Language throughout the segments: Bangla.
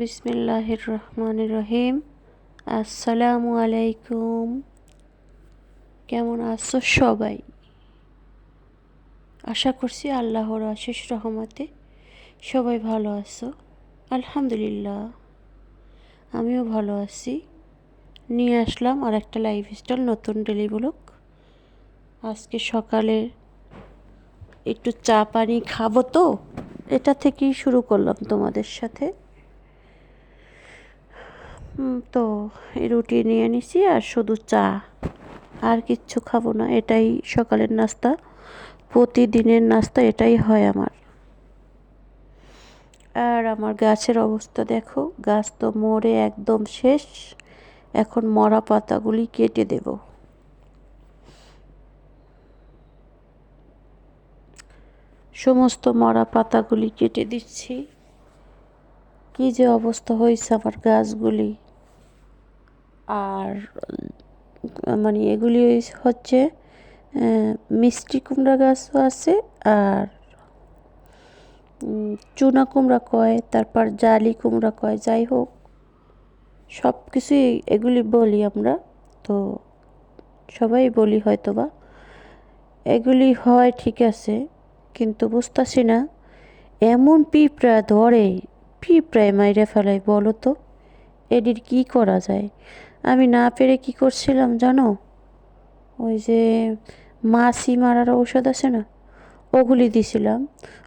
বিসমিল্লাহির রহমান রহিম আসসালামু আলাইকুম। কেমন আছো সবাই? আশা করছি আল্লাহর আশিস রহমতে সবাই ভালো আছো। আলহামদুলিল্লাহ, আমিও ভালো আছি। নিয়ে আসলাম আর একটা লাইফ স্টাইল নতুন ডেলি আজকে সকালে একটু চা পানি খাব তো, এটা থেকেই শুরু করলাম তোমাদের সাথে। তো রুটি নিয়ে নিছি আর শুধু চা। আর কিচ্ছু খাব না, এটাই সকালের নাস্তা। প্রতিদিনের নাস্তা এটাই হয় আমার। আর আমার গাছের অবস্থা দেখো, গাছ তো মরে একদম শেষ। এখন মরা পাতাগুলি কেটে দেব। সমস্ত মরা পাতাগুলি কেটে দিচ্ছি। কি যে অবস্থা হয়েছে আমার গাছগুলি। আর মানে এগুলি হচ্ছে মিষ্টি কুমড়া গাছও আছে আর চুনা কুমড়া কয়, তারপর জালি কুমড়া কয়, যাই হোক। সব কিছুই এগুলি বলি আমরা, তো সবাই বলি হয়তো বা এগুলি হয় ঠিক আছে, কিন্তু বুঝতেছি না, এমন পিঁপড়া ধরে, পিঁপড়ায় মাইরে ফেলায় বলো তো এটির কি করা যায়? আমি না পেরে কি করছিলাম জানো? ওই যে মাছি মারার ঔষধ আছে না? ওগুলি দিছিলাম।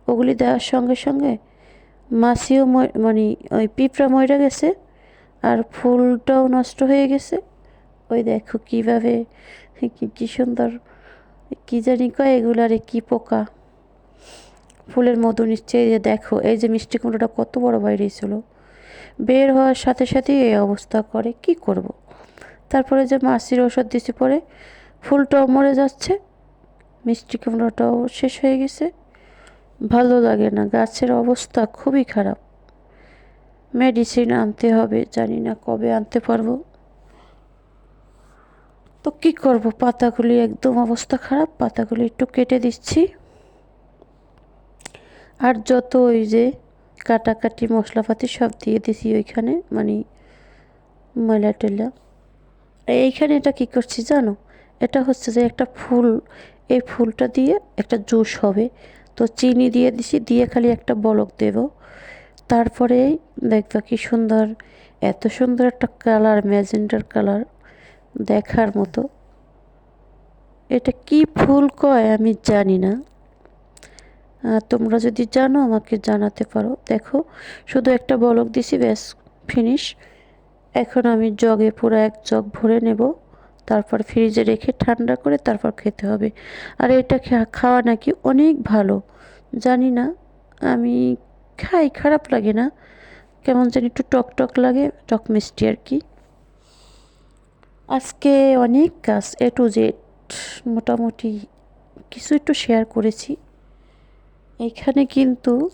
ওগুলি দেওয়ার সঙ্গে সঙ্গে মাছিও মানে ওই পিঁপড়া মরে গেছে আর ফুলটাও নষ্ট হয়ে গেছে। ওই দেখো কীভাবে, কী সুন্দর, কী জানি কয় এগুলারে কী পোকা। ফুলের মধু নিশ্চয়ই যে দেখো, এই যে মিষ্টি কুমড়োটা কত বড় বাইরে ছিল বের হওয়ার সাথে সাথেই এই অবস্থা করে, কি করব। তারপরে যে মাসির ওষুধ দিছি পরে ফুলটাও মরে যাচ্ছে। মিষ্টি কুমড়োটাও শেষ হয়ে গেছে। ভালো লাগে না, গাছের অবস্থা খুবই খারাপ। মেডিসিন আনতে হবে, জানি না কবে আনতে পারব। তো কী করব, পাতাগুলি একদম অবস্থা খারাপ, পাতাগুলি একটু কেটে দিচ্ছি। আর যত ওই যে কাটাকাটি মশলাপাতি সব দিয়ে দিছি ওইখানে মানে ময়লা টয়লা। এইখানে এটা কী করছি জানো? এটা হচ্ছে যে একটা ফুল, এই ফুলটা দিয়ে একটা জুস হবে। তো চিনি দিয়ে দিছি, দিয়ে খালি একটা বলক দেব। তারপরে দেখবা কি সুন্দর, এত সুন্দর একটা কালার ম্যাজেন্ডার কালার দেখার মতো। এটা কি ফুল কয় আমি জানি না। তোমরা যদি জানো আমাকে জানাতে পারো। দেখো, শুধু একটা বলক দিছি, ব্যাস ফিনিশ এখন আমি জগে পুরো এক জগ ভরে নেব, তারপর ফ্রিজে রেখে ঠান্ডা করে তারপর খেতে হবে। আর এটা খাওয়া নাকি অনেক ভালো। জানি না, আমি খাই, খারাপ লাগে না। কেমন জানি একটু টক টক লাগে, টক মিষ্টি আর কি। আজকে অনেক কাজ, এ টু জেড, মোটামুটি কিছু একটু শেয়ার করেছি। এখানে কিন্তু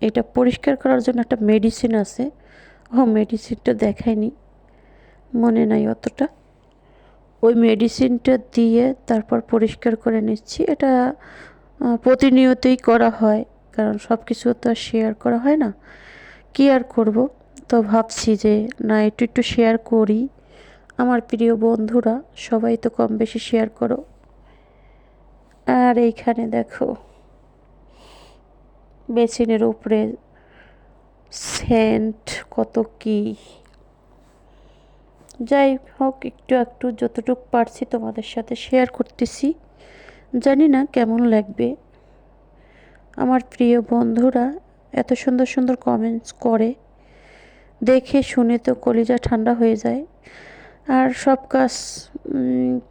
এটা পরিষ্কার করার জন্য একটা মেডিসিন আছে। ও মেডিসিনটা দেখায়নি। মনে নাই অতটা। ওই মেডিসিনটা দিয়ে তারপর পরিষ্কার করে নিচ্ছি। এটা প্রতিনিয়তই করা হয়, কারণ সব কিছু তো আর শেয়ার করা হয় না। কী আর করব? তো ভাবছি যে, না, একটু একটু শেয়ার করি। আমার প্রিয় বন্ধুরা, সবাই তো কম বেশি শেয়ার করো। আর এইখানে দেখো, বেসিনের উপরে সেন্ট কত কি? যাই হোক, একটু একটু যতটুকু পারছি তোমাদের সাথে শেয়ার করতেছি। জানি না কেমন লাগবে। আমার প্রিয় বন্ধুরা, এত সুন্দর সুন্দর কমেন্টস করে। দেখে শুনে তো কলিজা ঠান্ডা হয়ে যায়। আর সব কাজ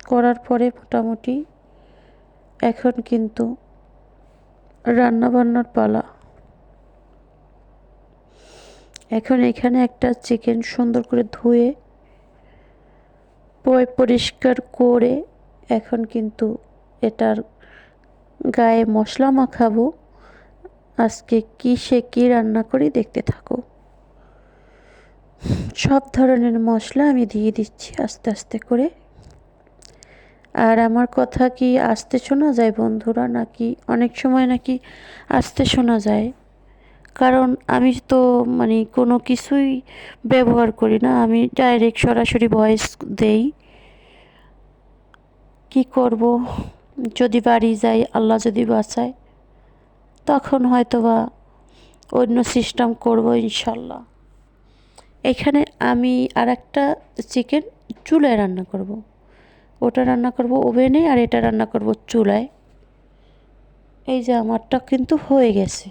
করার পরে মোটামুটি এখন কিন্তু রান্নাবান্নার পালা। এখন এখানে একটা চিকেন সুন্দর করে ধুয়ে পরিষ্কার করে এখন কিন্তু এটার গায়ে মশলা মাখাবো। আজকে কী সে কী রান্না করি দেখতে থাকো। সব ধরনের মশলা আমি দিয়ে দিচ্ছি আস্তে আস্তে করে। আর আমার কথা কি আসতে শোনা যায় বন্ধুরা? নাকি অনেক সময় নাকি আসতে শোনা যায়? কারণ আমি তো মানে কোনো কিছুই ব্যবহার করি না। আমি ডাইরেক্ট সরাসরি ভয়েস দেই। কি করব? যদি বাড়ি যাই, আল্লাহ যদি বাঁচায়, তখন হয়তো বা অন্য সিস্টেম করব ইনশাল্লাহ। এখানে আমি আর একটা চিকেন চুলায় রান্না করব। ওটা রান্না করব ওভেনে আর এটা রান্না করব চুলায়। এই যে আমারটা কিন্তু হয়ে গেছে।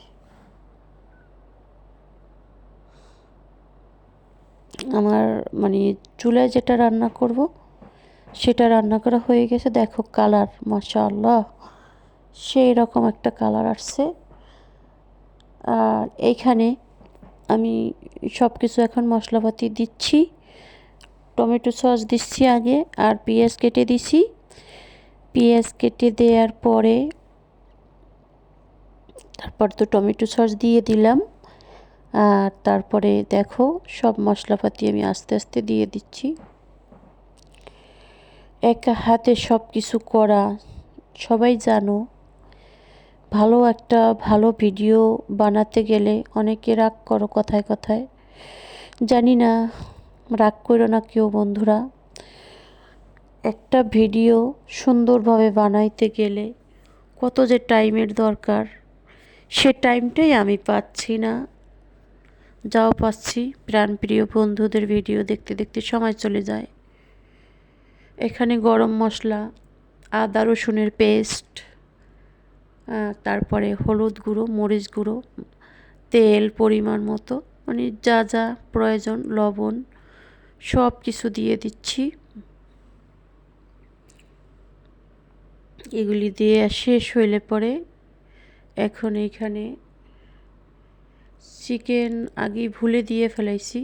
আমার মানে চুলায় যেটা রান্না করব, সেটা রান্না করা হয়ে গেছে। দেখো কালার, মাশাআল্লাহ। সেই রকম একটা কালার আসছে। আর এইখানে আমি সব কিছু এখন মশলাপাতি দিচ্ছি। টমেটো সস দিচ্ছি আগে, আর পেঁয়াজ কেটে দিছি। পেঁয়াজ কেটে দেওয়ার পরে তারপর তো টমেটো সস দিয়ে দিলাম। আর তারপরে দেখো সব মশলাপাতি আমি আস্তে আস্তে দিয়ে দিচ্ছি। একা হাতে সব কিছু করা, সবাই জানো, ভালো একটা ভালো ভিডিও বানাতে গেলে অনেকে রাগ করো কথায় কথায়। জানি না, রাগ করো না কেউ বন্ধুরা। একটা ভিডিও সুন্দরভাবে বানাইতে গেলে কত যে টাইমের দরকার, সে টাইমটাই আমি পাচ্ছি না। যাও পাচ্ছি। প্রাণপ্রিয় বন্ধুদের ভিডিও দেখতে দেখতে সময় চলে যায়। এখানে গরম মশলা, আদা রসুনের পেস্ট তারপরে হলুদ গুঁড়ো, মরিচ গুঁড়ো, তেল পরিমাণ মতো মানে যা যা প্রয়োজন, লবণ সব কিছু দিয়ে দিচ্ছি। এগুলি দিয়ে শেষ হইলে পরে এখন এইখানে চিকেন আগে ভুলে দিয়ে ফেলাইছি।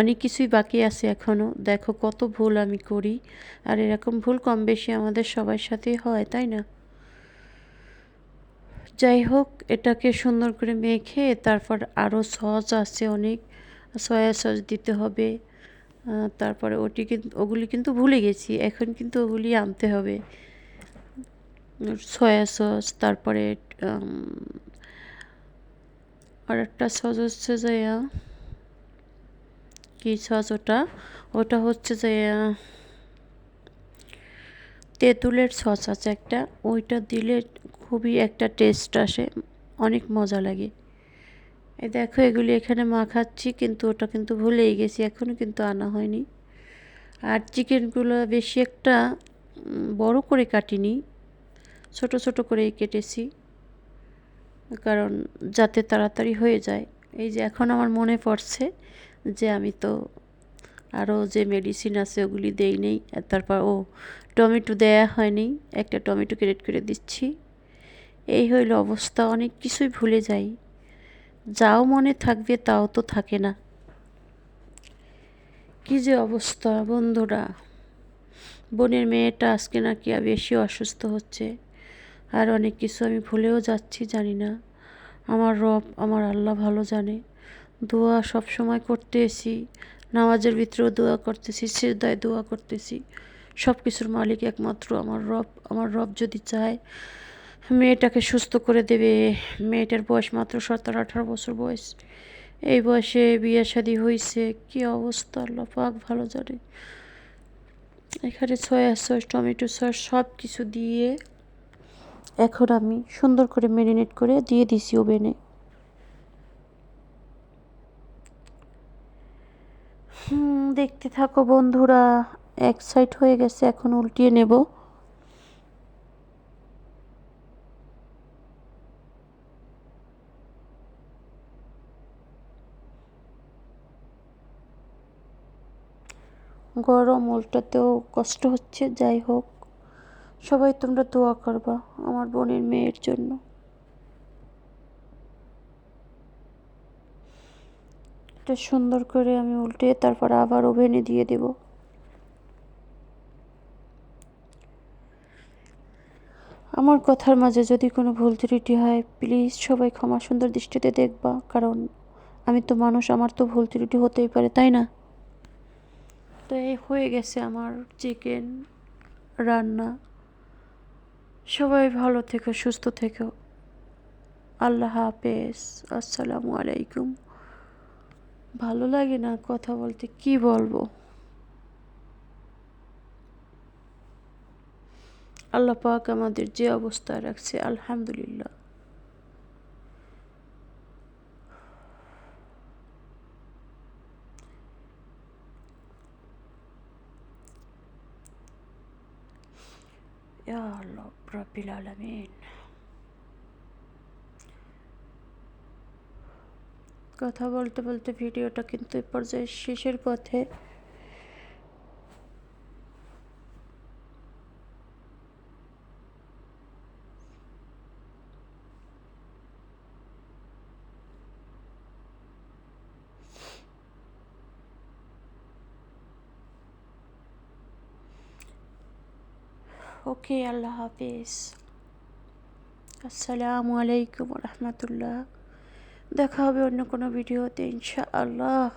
অনেক কিছুই বাকি আছে এখনও দেখো কত ভুল আমি করি। আর এরকম ভুল কম বেশি আমাদের সবার সাথেই হয়, তাই না? যাই হোক, এটাকে সুন্দর করে মেখে তারপর আরও সস আছে অনেক। সয়া সস দিতে হবে। তারপরে ওটি কিন্তু ওগুলি কিন্তু ভুলে গেছি। এখন কিন্তু ওগুলি আনতে হবে। সয়া সস, তারপরে আর একটা সস হচ্ছে যে, কী সস ওটা? ওটা হচ্ছে যে, তেঁতুলের সস আছে একটা। ওইটা দিলে খুবই একটা টেস্ট আসে, অনেক মজা লাগে। এই দেখো, এগুলি এখানে মাখাচ্ছি, কিন্তু ওটা কিন্তু ভুলেই গেছি এখনও কিন্তু আনা হয়নি। আর চিকেনগুলো বেশি একটা বড় করে কাটিনি, ছোট ছোট করেই কেটেছি। কারণ যাতে তাড়াতাড়ি হয়ে যায়। এই যে এখন আমার মনে পড়ছে যে আমি তো আরও যে মেডিসিন আছে ওগুলি দেই নেই তারপর, ও, টমেটো দেয়া হয়নি, একটা টমেটো ক্রেট করে দিচ্ছি। এই হইল অবস্থা, অনেক কিছুই ভুলে যাই। যাও মনে থাকবে, তাও তো থাকে না। কি যে অবস্থা বন্ধুরা। বোনের মেয়েটা আজকে নাকি বেশি অসুস্থ হচ্ছে। আর অনেক কিছু আমি ভুলেও যাচ্ছি, জানি না। আমার রব আমার আল্লাহ ভালো জানে। দোয়া সব সময় করতে এসি। নামাজের ভিতরেও দোয়া করতেছি সিরদায় দোয়া করতেছি। সব কিছুর মালিক একমাত্র আমার রব। আমার রব যদি চায়, মেয়েটাকে সুস্থ করে দেবে। মেয়েটার বয়স মাত্র সতেরো আঠারো বছর বয়স। এই বয়সে বিয়ে শাদি হয়েছে কী অবস্থা? আল্লাহ পাক ভালো জানে। এখানে সয়া সস টমেটো সস সব কিছু দিয়ে এখন আমি সুন্দর করে ম্যারিনেট করে দিয়ে দিছি ওভেনে। দেখতে থাকো বন্ধুরা, এক সাইড হয়ে গেছে, এখন উল্টিয়ে নেব। গরম, উল্টাতেও কষ্ট হচ্ছে, যাই হোক। সবাই তোমরা দোয়া করবা আমার বোনের মেয়ের জন্য। এটা সুন্দর করে আমি উল্টে তারপর আবার ওভেনে দিয়ে দেব। আমার কথার মাঝে যদি কোনো ভুল ত্রুটি হয় প্লিজ সবাই ক্ষমা সুন্দর দৃষ্টিতে দেখবা, কারণ আমি তো মানুষ, আমার তো ভুল ত্রুটি হতেই পারে, তাই না? তো এই হয়ে গেছে আমার চিকেন রান্না। সবাই ভালো থেকো, সুস্থ থেকো। আল্লাহ হাফেজ। আসসালামু আলাইকুম। ভালো লাগে না কথা বলতে? কি বলব? আল্লাহ পাক আমাদের যে অবস্থা রাখছে, আলহামদুলিল্লাহ। ইয়া আল্লাহ রাব্বিল আলামিন কথা বলতে বলতে ভিডিওটা কিন্তু এ পর্যায়ে শেষের পথে ওকে আল্লাহ হাফিজ। আসসালামু আলাইকুম রহমতুল্লাহ। দেখা হবে অন্য কোনো ভিডিওতে ইনশাআল্লাহ।